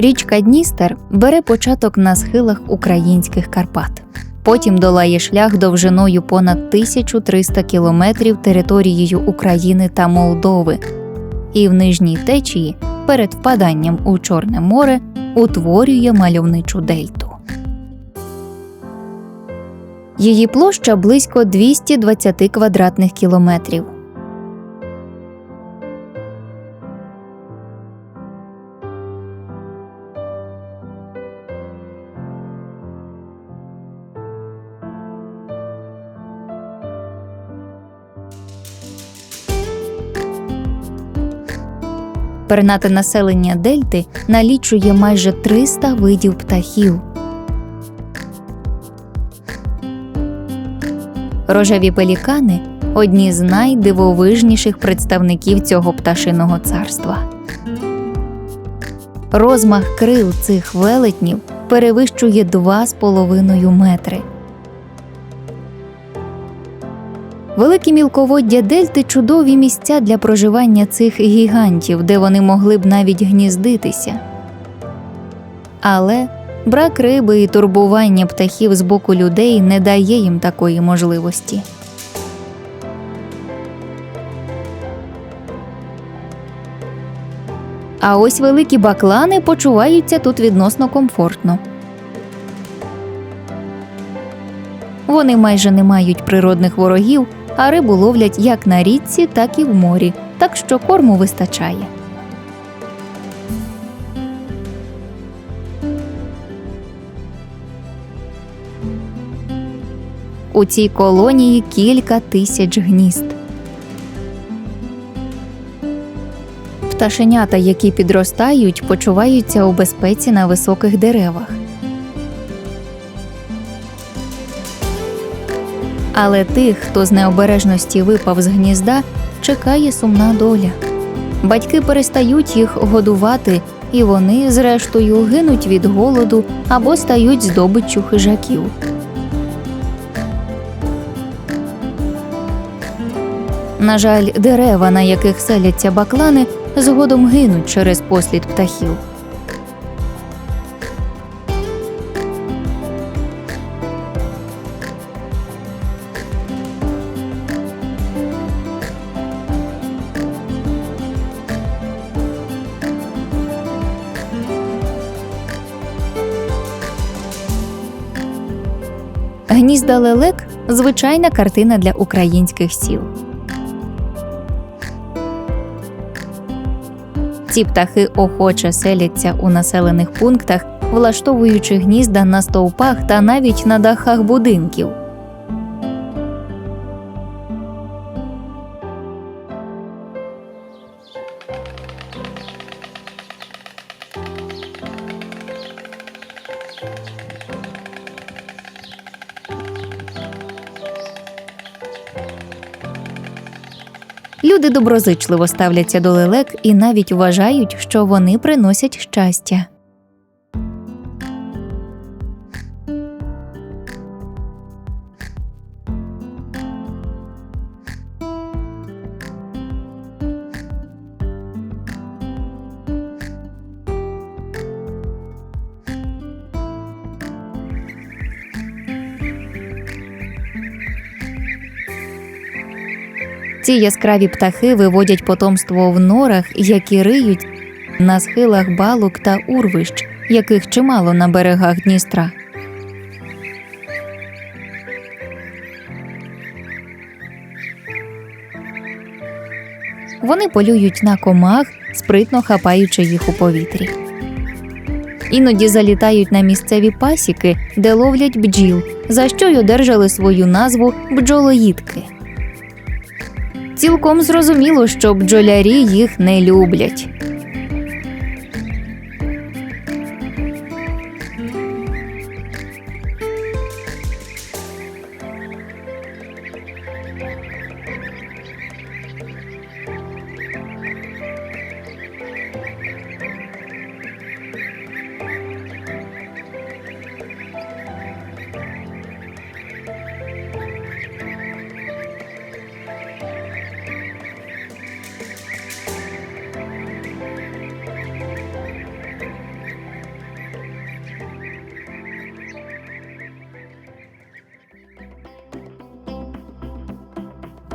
Річка Дністер бере початок на схилах українських Карпат. Потім долає шлях довжиною понад 1300 кілометрів територією України та Молдови, і в нижній течії перед впаданням у Чорне море утворює мальовничу дельту. Її площа близько 220 квадратних кілометрів. Пернате населення дельти налічує майже 300 видів птахів. Рожеві пелікани одні з найдивовижніших представників цього пташиного царства. Розмах крил цих велетнів перевищує 2,5 метри. Великі мілководдя дельти чудові місця для проживання цих гігантів, де вони могли б навіть гніздитися. Але брак риби і турбування птахів з боку людей не дає їм такої можливості. А ось великі баклани почуваються тут відносно комфортно. Вони майже не мають природних ворогів, а рибу ловлять як на річці, так і в морі, так що корму вистачає. У цій колонії кілька тисяч гнізд. Пташенята, які підростають, почуваються у безпеці на високих деревах. Але тих, хто з необережності випав з гнізда, чекає сумна доля. Батьки перестають їх годувати, і вони, зрештою, гинуть від голоду або стають здобиччю хижаків. На жаль, дерева, на яких селяться баклани, згодом гинуть через послід птахів. Гнізда звичайна картина для українських сіл. Ці птахи охоче селяться у населених пунктах, влаштовуючи гнізда на стовпах та навіть на дахах будинків. Доброзичливо ставляться до лелек і навіть вважають, що вони приносять щастя. Ці яскраві птахи виводять потомство в норах, які риють на схилах балок та урвищ, яких чимало на берегах Дністра. Вони полюють на комах, спритно хапаючи їх у повітрі. Іноді залітають на місцеві пасіки, де ловлять бджіл, за що й одержали свою назву бджолоїдки. Цілком зрозуміло, що бджолярі їх не люблять.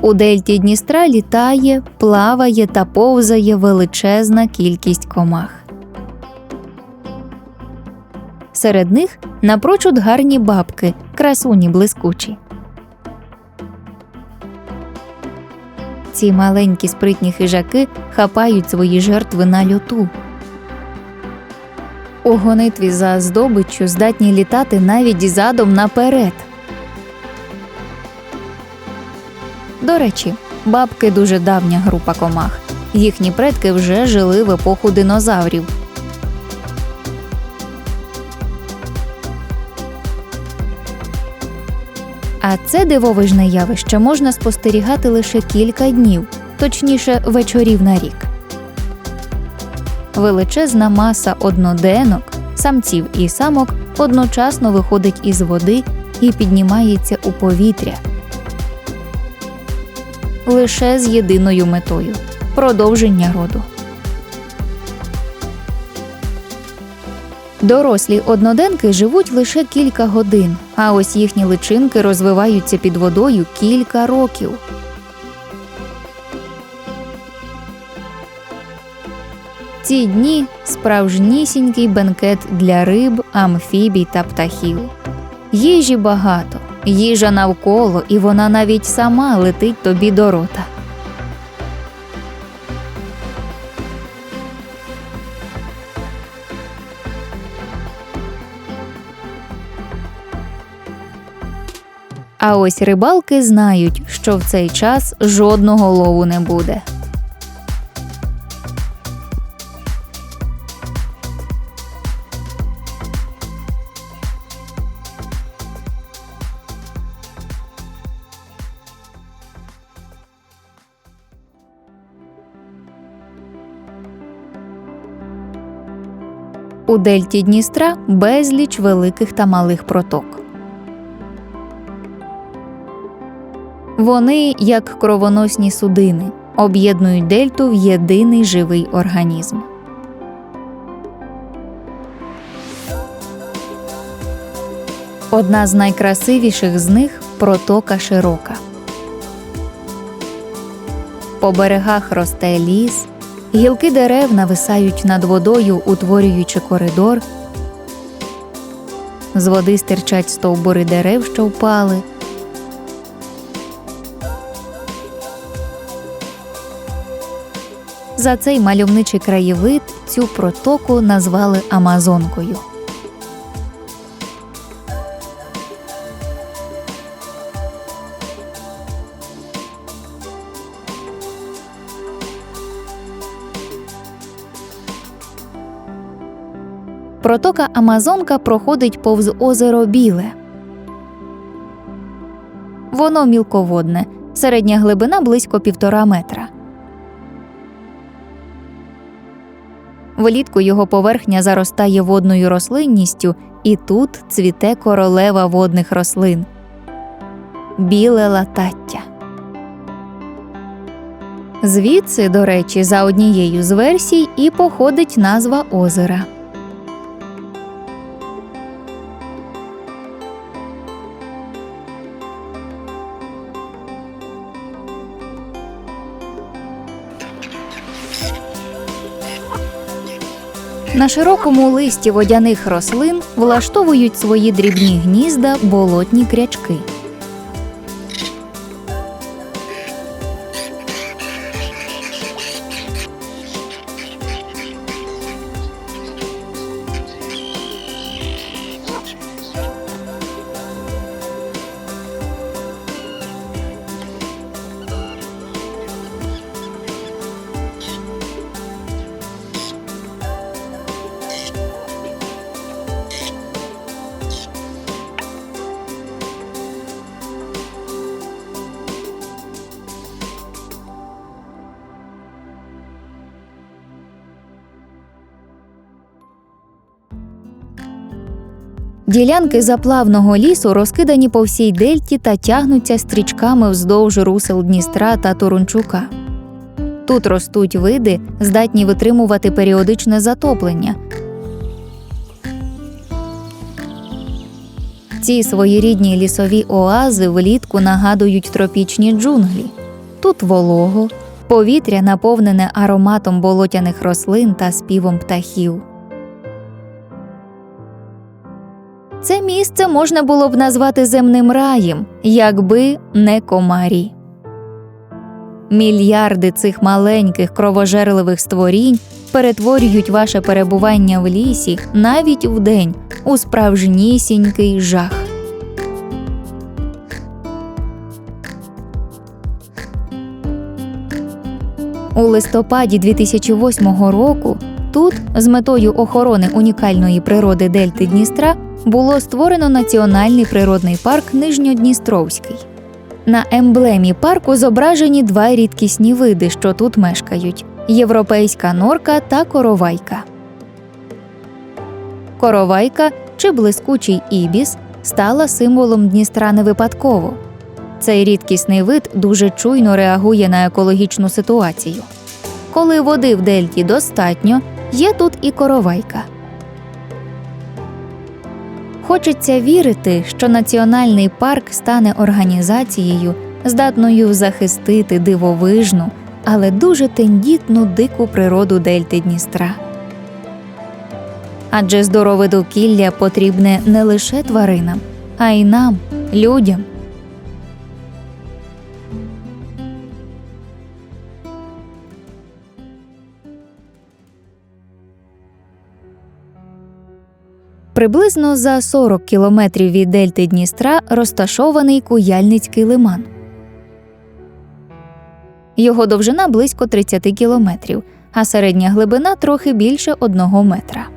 У дельті Дністра літає, плаває та повзає величезна кількість комах. Серед них напрочуд гарні бабки, красуні блискучі. Ці маленькі спритні хижаки хапають свої жертви на льоту. У гонитві за здобиччю здатні літати навіть задом наперед. До речі, бабки дуже давня група комах. Їхні предки вже жили в епоху динозаврів. А це дивовижне явище можна спостерігати лише кілька днів, точніше вечорів на рік. Величезна маса одноденок, самців і самок одночасно виходить із води і піднімається у повітря. Лише з єдиною метою продовження роду. Дорослі одноденки живуть лише кілька годин, а ось їхні личинки розвиваються під водою кілька років. Ці дні справжнісінький бенкет для риб, амфібій та птахів. Їжі багато, їжа навколо, і вона навіть сама летить тобі до рота. А ось рибалки знають, що в цей час жодного лову не буде. У дельті Дністра безліч великих та малих проток. Вони, як кровоносні судини, об'єднують дельту в єдиний живий організм. Одна з найкрасивіших з них протока широка. По берегах росте ліс, гілки дерев нависають над водою, утворюючи коридор. З води стирчать стовбури дерев, що впали. За цей мальовничий краєвид цю протоку назвали Амазонкою. Протока Амазонка проходить повз озеро Біле. Воно мілководне, середня глибина близько півтора метра. Влітку його поверхня заростає водною рослинністю, і тут цвіте королева водних рослин біле латаття. Звідси, до речі, за однією з версій і походить назва озера. На широкому листі водяних рослин влаштовують свої дрібні гнізда болотні крячки. Ділянки заплавного лісу розкидані по всій дельті та тягнуться стрічками вздовж русел Дністра та Турунчука. Тут ростуть види, здатні витримувати періодичне затоплення. Ці своєрідні лісові оази влітку нагадують тропічні джунглі. Тут волого, повітря наповнене ароматом болотяних рослин та співом птахів. Це місце можна було б назвати земним раєм, якби не комарі. Мільярди цих маленьких кровожерливих створінь перетворюють ваше перебування в лісі навіть вдень у справжнісінький жах. У листопаді 2008 року тут з метою охорони унікальної природи Дельти Дністра було створено Національний природний парк Нижньодністровський. На емблемі парку зображені два рідкісні види, що тут мешкають європейська норка та коровайка. Коровайка чи блискучий ібіс стала символом Дністра не випадково. Цей рідкісний вид дуже чуйно реагує на екологічну ситуацію. Коли води в дельті достатньо, є тут і коровайка. Хочеться вірити, що національний парк стане організацією, здатною захистити дивовижну, але дуже тендітну дику природу дельти Дністра. Адже здорове довкілля потрібне не лише тваринам, а й нам, людям. Приблизно за 40 кілометрів від дельти Дністра розташований Куяльницький лиман. Його довжина близько 30 кілометрів, а середня глибина трохи більше одного метра.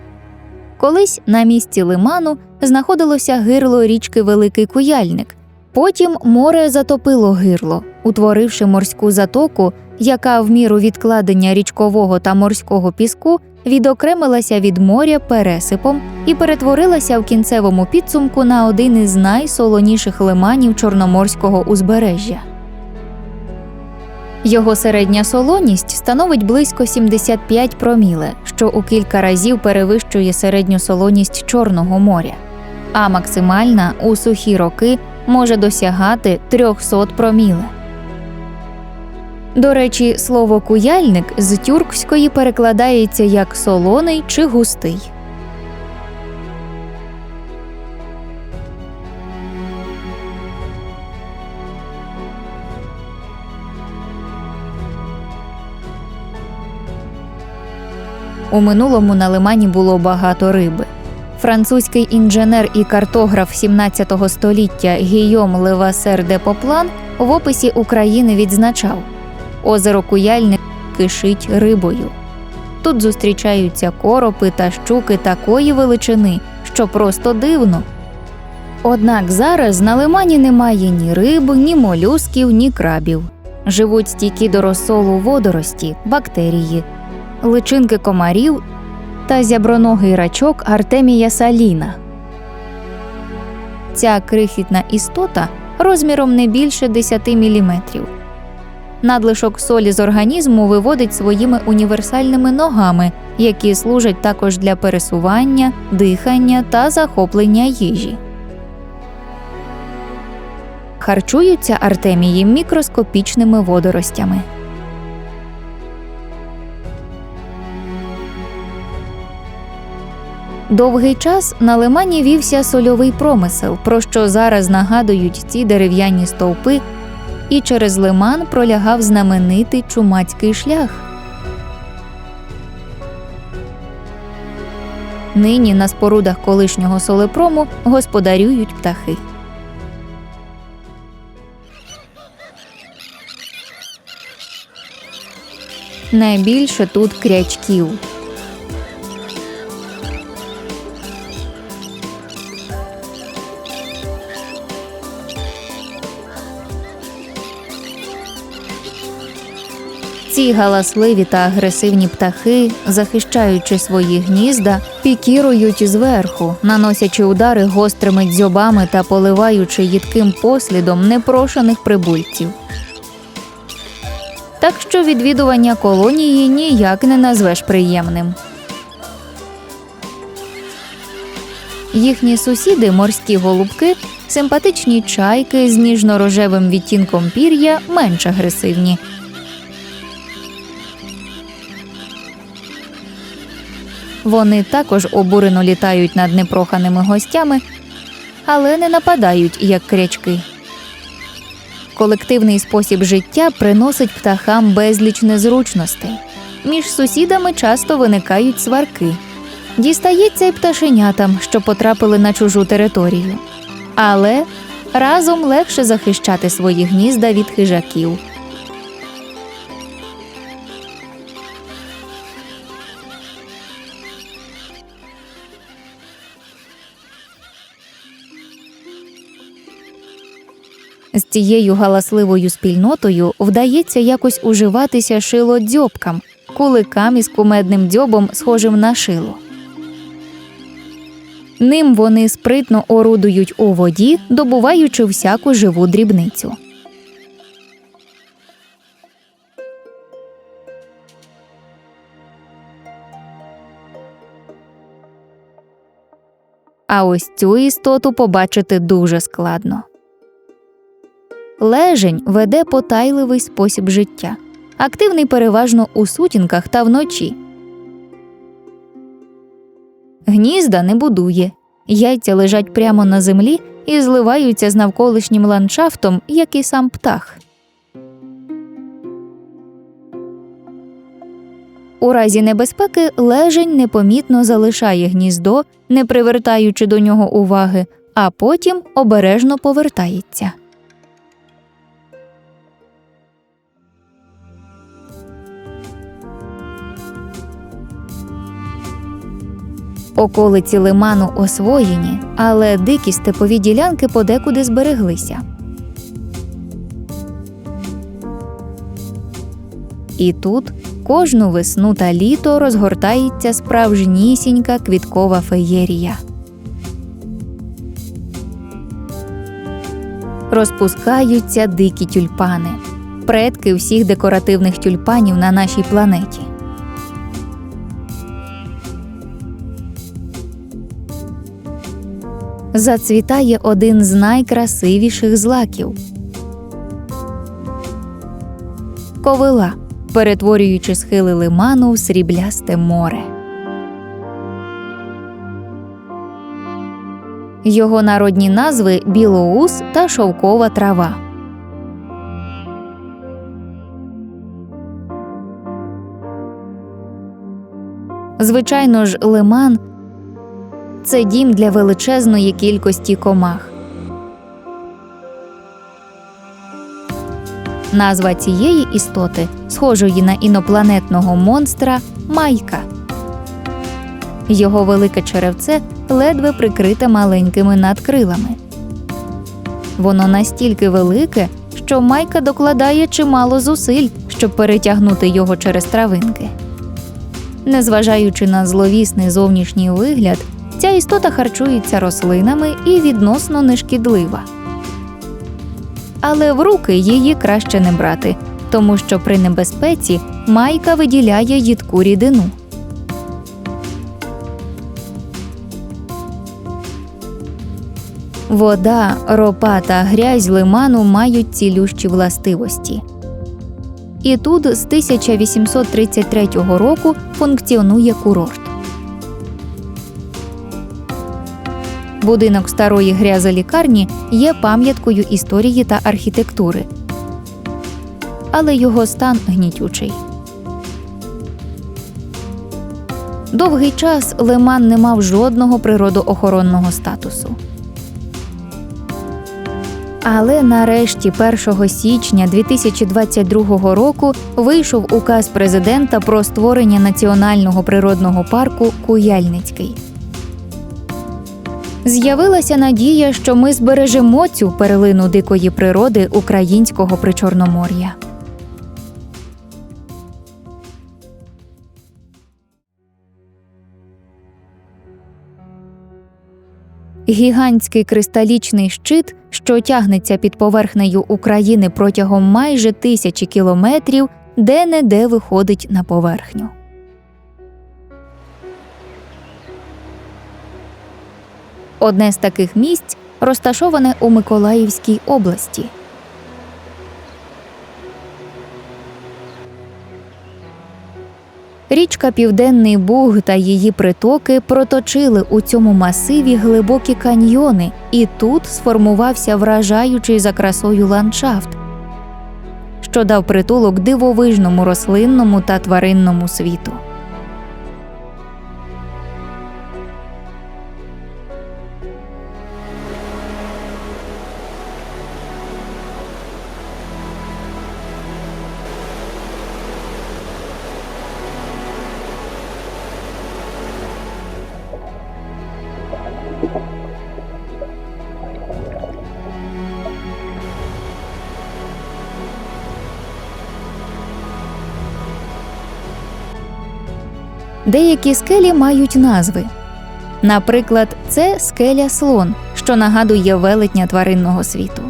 Колись на місці лиману знаходилося гирло річки Великий Куяльник. Потім море затопило гирло, утворивши морську затоку, яка в міру відкладення річкового та морського піску відокремилася від моря пересипом і перетворилася в кінцевому підсумку на один із найсолоніших лиманів Чорноморського узбережжя. Його середня солоність становить близько 75 проміле, що у кілька разів перевищує середню солоність Чорного моря, а максимальна у сухі роки може досягати 300 проміле. До речі, слово куяльник з тюркської перекладається як солоний чи густий. У минулому на лимані було багато риби. Французький інженер і картограф 17 століття Гійом Левасер де Поплан в описі України відзначав озеро Куяльник кишить рибою. Тут зустрічаються коропи та щуки такої величини, що просто дивно. Однак зараз на лимані немає ні риб, ні молюсків, ні крабів. Живуть стійкі до розсолу водорості, бактерії, личинки комарів та зяброногий рачок Артемія саліна. Ця крихітна істота розміром не більше 10 мм. Надлишок солі з організму виводить своїми універсальними ногами, які служать також для пересування, дихання та захоплення їжі. Харчуються артемії мікроскопічними водоростями. Довгий час на лимані вівся сольовий промисел, про що зараз нагадують ці дерев'яні стовпи, і через лиман пролягав знаменитий чумацький шлях. Нині на спорудах колишнього солепрому господарюють птахи. Найбільше тут крячків. Галасливі та агресивні птахи, захищаючи свої гнізда, пікірують зверху, наносячи удари гострими дзьобами та поливаючи їдким послідом непрошених прибульців. Так що відвідування колонії ніяк не назвеш приємним. Їхні сусіди, морські голубки, симпатичні чайки з ніжно-рожевим відтінком пір'я менш агресивні. Вони також обурено літають над непроханими гостями, але не нападають, як крячки. Колективний спосіб життя приносить птахам безліч незручностей. Між сусідами часто виникають сварки. Дістається й пташенятам, що потрапили на чужу територію. Але разом легше захищати свої гнізда від хижаків. З цією галасливою спільнотою вдається якось уживатися шилодзьобкам, куликам із кумедним дзьобом, схожим на шило. Ним вони спритно орудують у воді, добуваючи всяку живу дрібницю. А ось цю істоту побачити дуже складно. Лежень веде потайливий спосіб життя, активний переважно у сутінках та вночі. Гнізда не будує, яйця лежать прямо на землі і зливаються з навколишнім ландшафтом, як і сам птах. У разі небезпеки лежень непомітно залишає гніздо, не привертаючи до нього уваги, а потім обережно повертається. Околиці лиману освоєні, але дикі степові ділянки подекуди збереглися. І тут кожну весну та літо розгортається справжнісінька квіткова феєрія. Розпускаються дикі тюльпани, предки всіх декоративних тюльпанів на нашій планеті. Зацвітає один з найкрасивіших злаків ковила, перетворюючи схили лиману в сріблясте море. Його народні назви білоус та шовкова трава. Звичайно ж, лиман це дім для величезної кількості комах. Назва цієї істоти, схожої на інопланетного монстра майка. Його велике черевце ледве прикрите маленькими надкрилами. Воно настільки велике, що майка докладає чимало зусиль, щоб перетягнути його через травинки. Незважаючи на зловісний зовнішній вигляд, ця істота харчується рослинами і відносно нешкідлива. Але в руки її краще не брати, тому що при небезпеці майка виділяє їдку рідину. Вода, ропа та грязь лиману мають цілющі властивості. І тут з 1833 року функціонує курорт. Будинок старої грязолікарні є пам'яткою історії та архітектури, але його стан гнітючий. Довгий час лиман не мав жодного природоохоронного статусу. Але нарешті 1 січня 2022 року вийшов указ президента про створення національного природного парку Куяльницький. З'явилася надія, що ми збережемо цю перлину дикої природи українського причорномор'я. Гігантський кристалічний щит, що тягнеться під поверхнею України протягом майже тисячі кілометрів, де не де виходить на поверхню. Одне з таких місць розташоване у Миколаївській області. Річка Південний Буг та її притоки проточили у цьому масиві глибокі каньйони, і тут сформувався вражаючий за красою ландшафт, що дав притулок дивовижному рослинному та тваринному світу. Деякі скелі мають назви. Наприклад, це скеля слон, що нагадує велетня тваринного світу.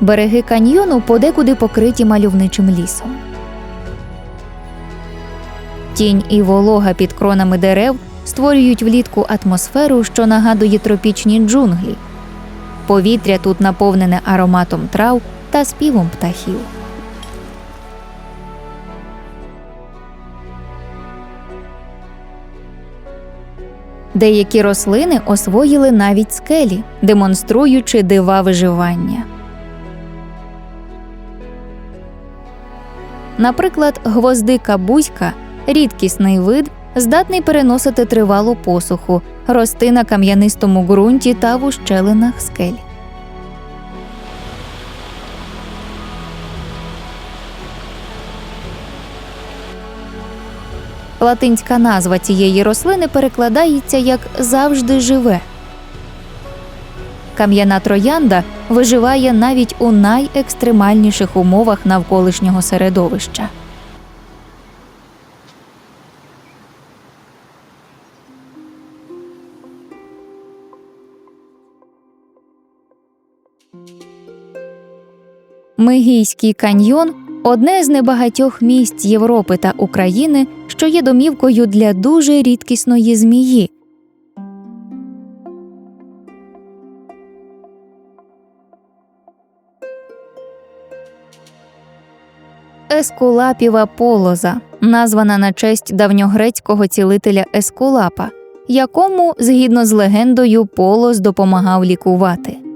Береги каньйону подекуди покриті мальовничим лісом. Тінь і волога під кронами дерев створюють влітку атмосферу, що нагадує тропічні джунглі. Повітря тут наповнене ароматом трав та співом птахів. Деякі рослини освоїли навіть скелі, демонструючи дива виживання. Наприклад, гвоздика бузька рідкісний вид, здатний переносити тривалу посуху, рости на кам'янистому ґрунті та в ущелинах скель. Латинська назва цієї рослини перекладається як завжди живе. Кам'яна троянда виживає навіть у найекстремальніших умовах навколишнього середовища. Мигійський каньйон одне з небагатьох місць Європи та України, що є домівкою для дуже рідкісної змії. Ескулапіва полоза, названа на честь давньогрецького цілителя Ескулапа, якому, згідно з легендою, полоз допомагав лікувати.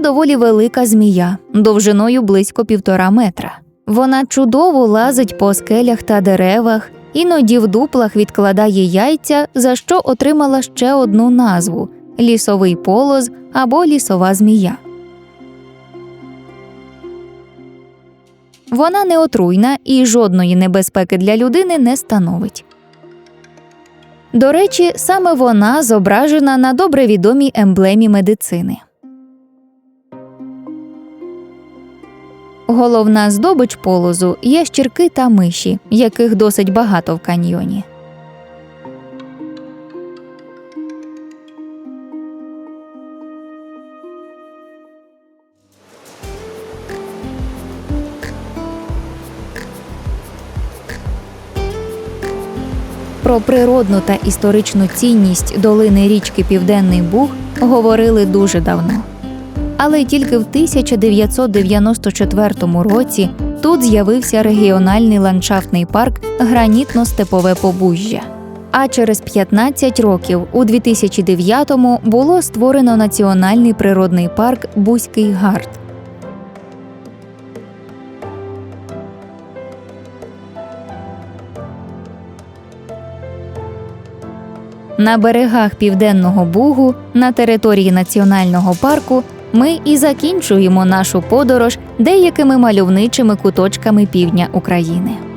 Доволі велика змія, довжиною близько півтора метра. Вона чудово лазить по скелях та деревах, іноді в дуплах відкладає яйця, за що отримала ще одну назву лісовий полоз або лісова змія. Вона не отруйна і жодної небезпеки для людини не становить. До речі, саме вона зображена на добре відомій емблемі медицини. Головна здобич полозу ящірки та миші, яких досить багато в каньйоні. Про природну та історичну цінність долини річки Південний Буг говорили дуже давно. Але тільки в 1994 році тут з'явився регіональний ландшафтний парк Гранітно-Степове Побужжя. А через 15 років, у 2009-му, було створено національний природний парк Бузький Гард. На берегах Південного Бугу на території національного парку ми і закінчуємо нашу подорож деякими мальовничими куточками півдня України.